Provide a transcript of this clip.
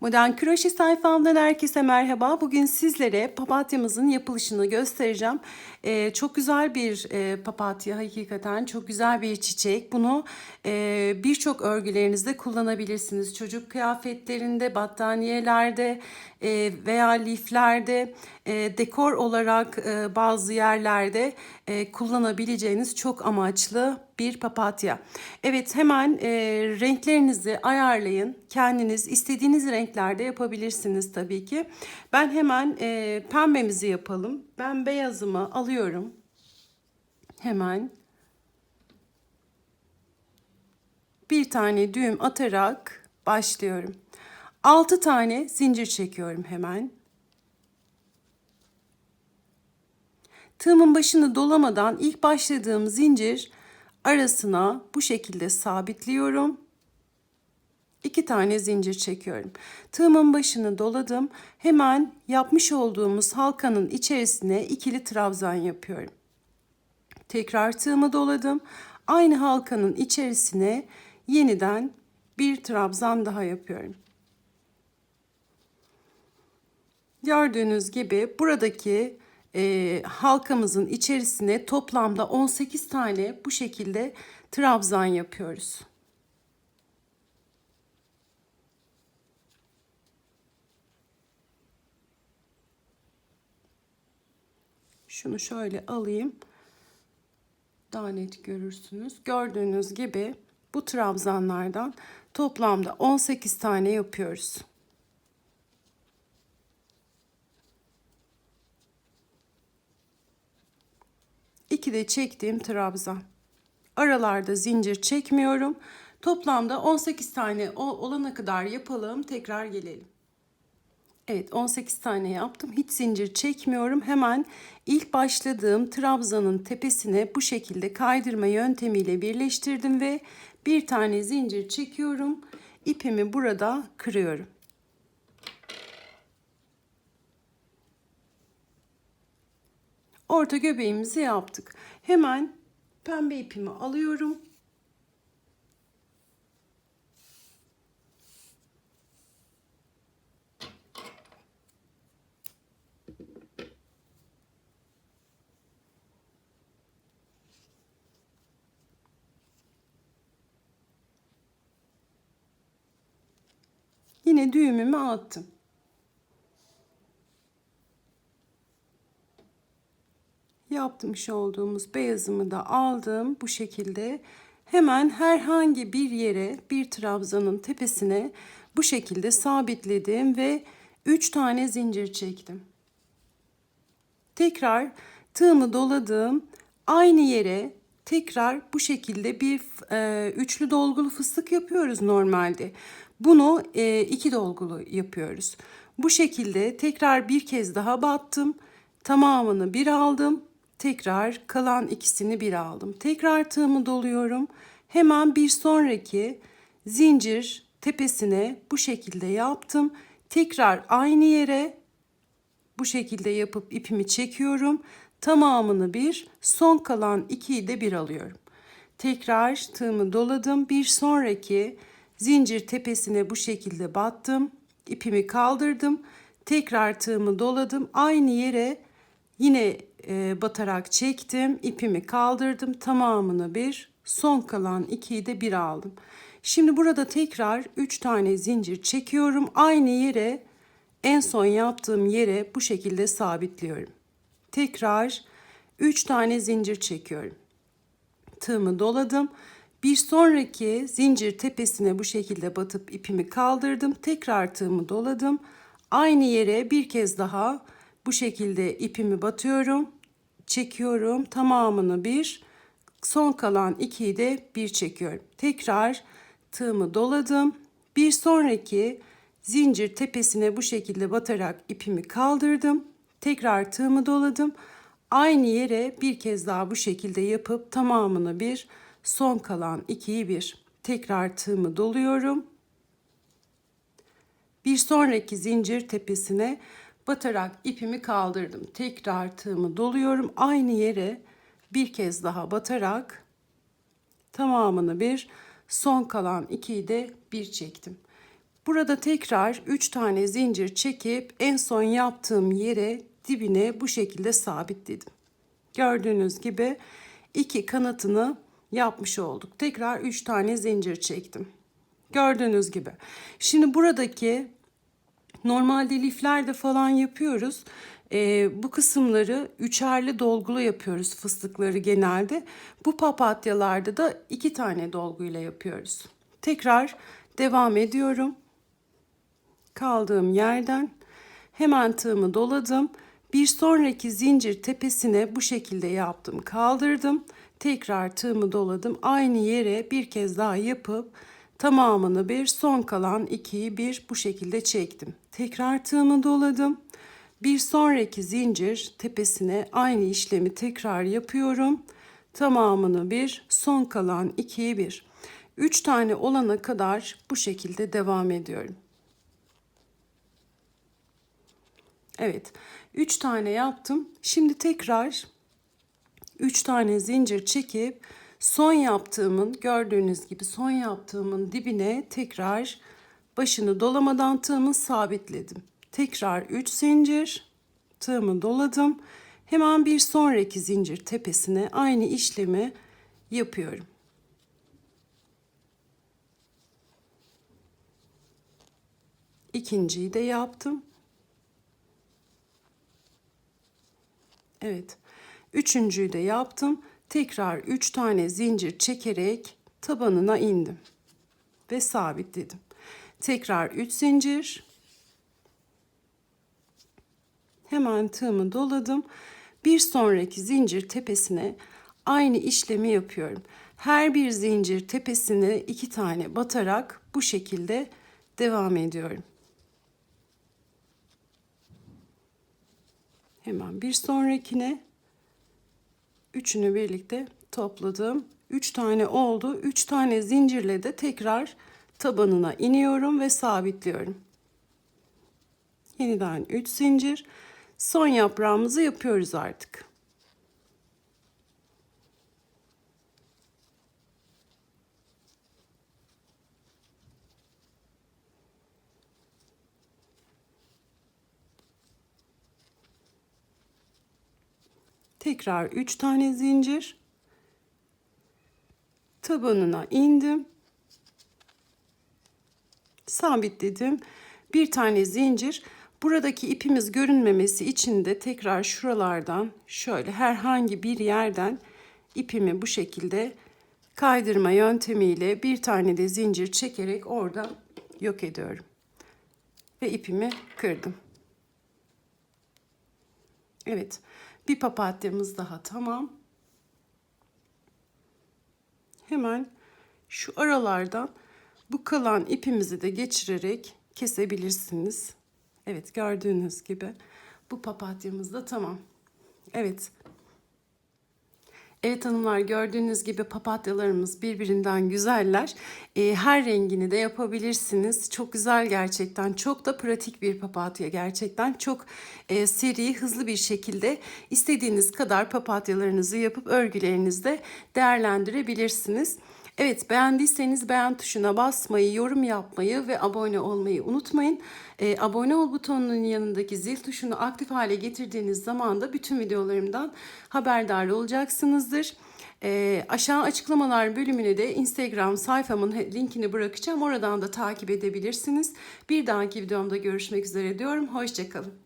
Modern Kroşe sayfamdan herkese merhaba. Bugün sizlere papatyamızın yapılışını göstereceğim. Ee, çok güzel bir e, papatya hakikaten. Çok güzel bir çiçek. Bunu e, birçok örgülerinizde kullanabilirsiniz. Çocuk kıyafetlerinde, battaniyelerde e, veya liflerde, e, dekor olarak e, bazı yerlerde e, kullanabileceğiniz çok amaçlı bir papatya. Evet hemen e, renklerinizi ayarlayın. Kendiniz istediğiniz renklerde yapabilirsiniz tabii ki. Ben hemen e, pembemizi yapalım. Ben beyazımı alıyorum. Hemen bir tane düğüm atarak başlıyorum. 6 tane zincir çekiyorum hemen. Tığımın başını dolamadan ilk başladığım zincir arasına bu şekilde sabitliyorum. İki tane zincir çekiyorum. Tığımın başını doladım. Hemen yapmış olduğumuz halkanın içerisine ikili trabzan yapıyorum. Tekrar tığımı doladım. Aynı halkanın içerisine yeniden bir trabzan daha yapıyorum. Gördüğünüz gibi buradaki e, halkamızın içerisine toplamda 18 tane bu şekilde trabzan yapıyoruz. Şunu şöyle alayım. Daha net görürsünüz. Gördüğünüz gibi bu trabzanlardan toplamda 18 tane yapıyoruz. İki de çektiğim trabzan. Aralarda zincir çekmiyorum. Toplamda 18 tane olana kadar yapalım. Tekrar gelelim. Evet 18 tane yaptım. Hiç zincir çekmiyorum. Hemen ilk başladığım trabzanın tepesine bu şekilde kaydırma yöntemiyle birleştirdim ve bir tane zincir çekiyorum. İpimi burada kırıyorum. Orta göbeğimizi yaptık. Hemen pembe ipimi alıyorum. Yine düğümümü attım. yapmış olduğumuz beyazımı da aldım bu şekilde. Hemen herhangi bir yere bir trabzanın tepesine bu şekilde sabitledim ve 3 tane zincir çektim. Tekrar tığımı doladım. Aynı yere tekrar bu şekilde bir e, üçlü dolgulu fıstık yapıyoruz normalde. Bunu e, iki dolgulu yapıyoruz. Bu şekilde tekrar bir kez daha battım. Tamamını bir aldım. Tekrar kalan ikisini bir aldım. Tekrar tığımı doluyorum. Hemen bir sonraki zincir tepesine bu şekilde yaptım. Tekrar aynı yere bu şekilde yapıp ipimi çekiyorum. Tamamını bir, son kalan ikiyi de bir alıyorum. Tekrar tığımı doladım. Bir sonraki zincir tepesine bu şekilde battım. İpimi kaldırdım. Tekrar tığımı doladım. Aynı yere yine e, batarak çektim. ipimi kaldırdım. Tamamını bir, son kalan ikiyi de bir aldım. Şimdi burada tekrar 3 tane zincir çekiyorum. Aynı yere en son yaptığım yere bu şekilde sabitliyorum. Tekrar 3 tane zincir çekiyorum. Tığımı doladım. Bir sonraki zincir tepesine bu şekilde batıp ipimi kaldırdım. Tekrar tığımı doladım. Aynı yere bir kez daha bu şekilde ipimi batıyorum çekiyorum. Tamamını bir, son kalan ikiyi de bir çekiyorum. Tekrar tığımı doladım. Bir sonraki zincir tepesine bu şekilde batarak ipimi kaldırdım. Tekrar tığımı doladım. Aynı yere bir kez daha bu şekilde yapıp tamamını bir, son kalan ikiyi bir. Tekrar tığımı doluyorum. Bir sonraki zincir tepesine batarak ipimi kaldırdım. Tekrar tığımı doluyorum. Aynı yere bir kez daha batarak tamamını bir son kalan ikiyi de bir çektim. Burada tekrar 3 tane zincir çekip en son yaptığım yere dibine bu şekilde sabitledim. Gördüğünüz gibi iki kanatını yapmış olduk. Tekrar 3 tane zincir çektim. Gördüğünüz gibi. Şimdi buradaki normalde liflerde falan yapıyoruz. Ee, bu kısımları üçerli dolgulu yapıyoruz fıstıkları genelde. Bu papatyalarda da iki tane dolguyla yapıyoruz. Tekrar devam ediyorum. Kaldığım yerden hemen tığımı doladım. Bir sonraki zincir tepesine bu şekilde yaptım. Kaldırdım. Tekrar tığımı doladım. Aynı yere bir kez daha yapıp tamamını bir son kalan ikiyi bir bu şekilde çektim. Tekrar tığımı doladım. Bir sonraki zincir tepesine aynı işlemi tekrar yapıyorum. Tamamını bir son kalan ikiyi bir. Üç tane olana kadar bu şekilde devam ediyorum. Evet. 3 tane yaptım. Şimdi tekrar 3 tane zincir çekip son yaptığımın gördüğünüz gibi son yaptığımın dibine tekrar başını dolamadan tığımı sabitledim. Tekrar 3 zincir tığımı doladım. Hemen bir sonraki zincir tepesine aynı işlemi yapıyorum. İkinciyi de yaptım. Evet. Üçüncüyü de yaptım. Tekrar üç tane zincir çekerek tabanına indim. Ve sabitledim. Tekrar üç zincir. Hemen tığımı doladım. Bir sonraki zincir tepesine aynı işlemi yapıyorum. Her bir zincir tepesine iki tane batarak bu şekilde devam ediyorum. Hemen bir sonrakine üçünü birlikte topladım. Üç tane oldu. Üç tane zincirle de tekrar tabanına iniyorum ve sabitliyorum. Yeniden üç zincir. Son yaprağımızı yapıyoruz artık. Tekrar 3 tane zincir. Tabanına indim. Sabitledim. Bir tane zincir. Buradaki ipimiz görünmemesi için de tekrar şuralardan şöyle herhangi bir yerden ipimi bu şekilde kaydırma yöntemiyle bir tane de zincir çekerek oradan yok ediyorum. Ve ipimi kırdım. Evet. Bir papatyamız daha tamam. Hemen şu aralardan bu kalan ipimizi de geçirerek kesebilirsiniz. Evet gördüğünüz gibi bu papatyamız da tamam. Evet Evet hanımlar gördüğünüz gibi papatyalarımız birbirinden güzeller. E, her rengini de yapabilirsiniz. Çok güzel gerçekten. Çok da pratik bir papatya gerçekten. Çok e, seri, hızlı bir şekilde istediğiniz kadar papatyalarınızı yapıp örgülerinizde değerlendirebilirsiniz. Evet beğendiyseniz beğen tuşuna basmayı, yorum yapmayı ve abone olmayı unutmayın. E, abone ol butonunun yanındaki zil tuşunu aktif hale getirdiğiniz zaman da bütün videolarımdan haberdar olacaksınızdır. E, aşağı açıklamalar bölümüne de Instagram sayfamın linkini bırakacağım. Oradan da takip edebilirsiniz. Bir dahaki videomda görüşmek üzere diyorum. Hoşçakalın.